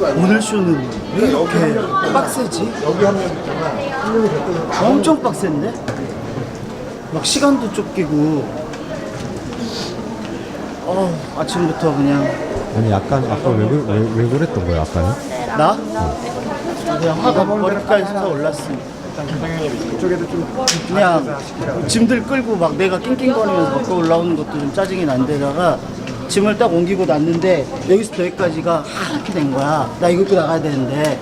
오늘 쇼는 왜 이렇게 빡세지? 여기 한 명 있잖아. 한 명이 됐더니 엄청 빡센데? 막 시간도 쫓기고 어 아침부터 그냥 아니 약간 아까 왜, 그- 왜, 왜 그랬던 거야 아까는? 나? 그냥 화가 머리까지 다 올랐어 이쪽에도 좀 그냥 짐들 끌고 막 내가 낑낑거리면서 밖에 올라오는 것도 좀 짜증이 난데다가 짐을 딱 옮기고 났는데 여기서부터 여기까지가 하얗게 된 거야. 나 이거 입고 나가야 되는데.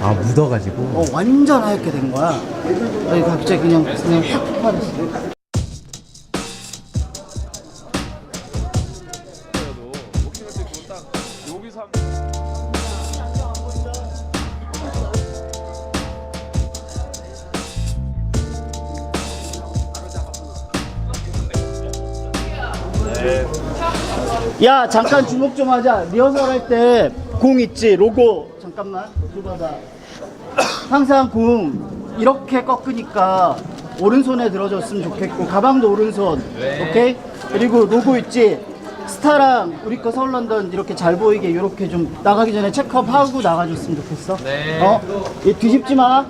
아 묻어가지고? 어 완전 하얗게 된 거야. 아니 갑자기 그냥 그냥 확 폭발했어 야 잠깐 주목 좀 하자. 리허설 할 때 공 있지? 로고. 잠깐만. 줘봐봐 항상 공 이렇게 꺾으니까 오른손에 들어줬으면 좋겠고 가방도 오른손. 오케이? 그리고 로고 있지? 스타랑 우리 거 서울 런던 이렇게 잘 보이게 이렇게 좀 나가기 전에 체크업 하고 나가줬으면 좋겠어. 어? 얘 뒤집지 마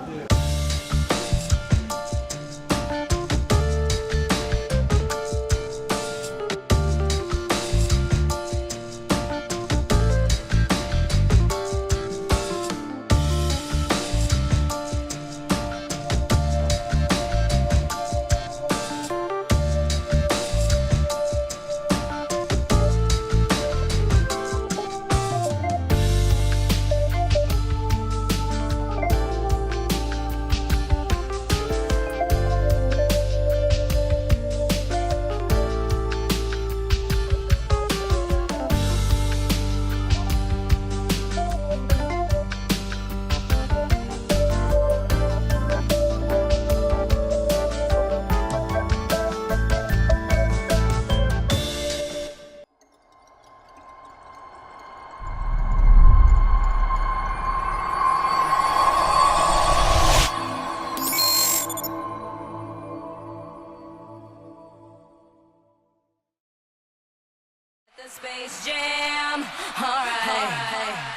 Space Jam. All right. Come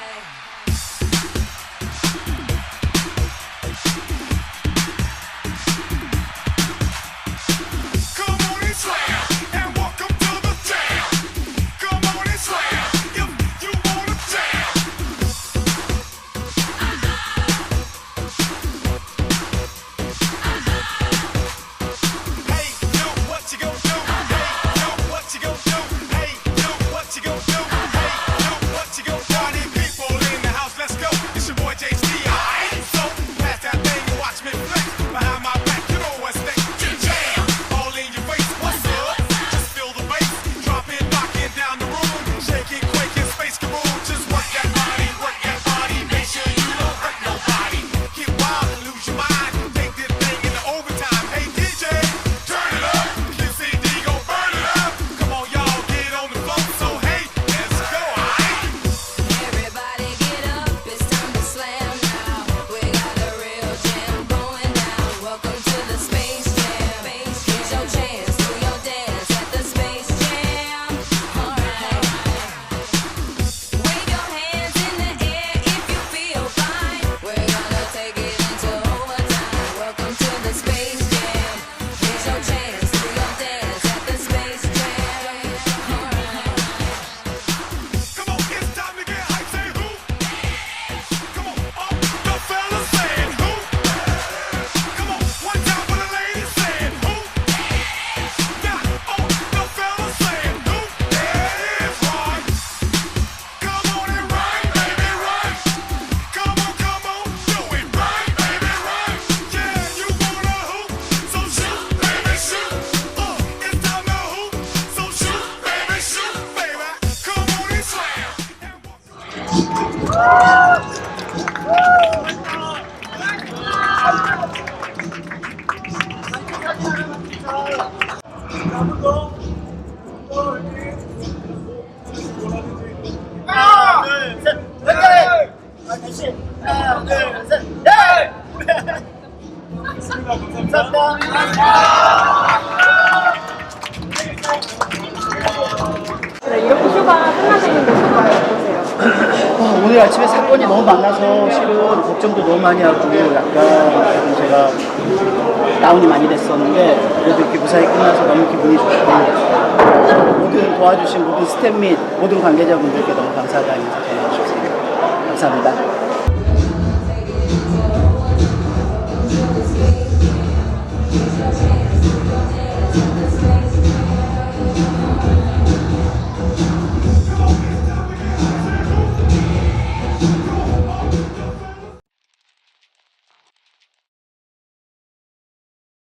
네, 이렇게 휴가 소감이 어떠세요? 와, 오늘 아침에 사건이 너무 많아서 실은 걱정도 너무 많이 하고 약간 제가 다운이 많이 됐었는데 그래도 이렇게 무사히 끝나서 너무 기분이 좋고 모든 도와주신 모든 스태프 및 모든 관계자분들께 너무 감사하다는 인사 전해주셨습니다. 감사합니다.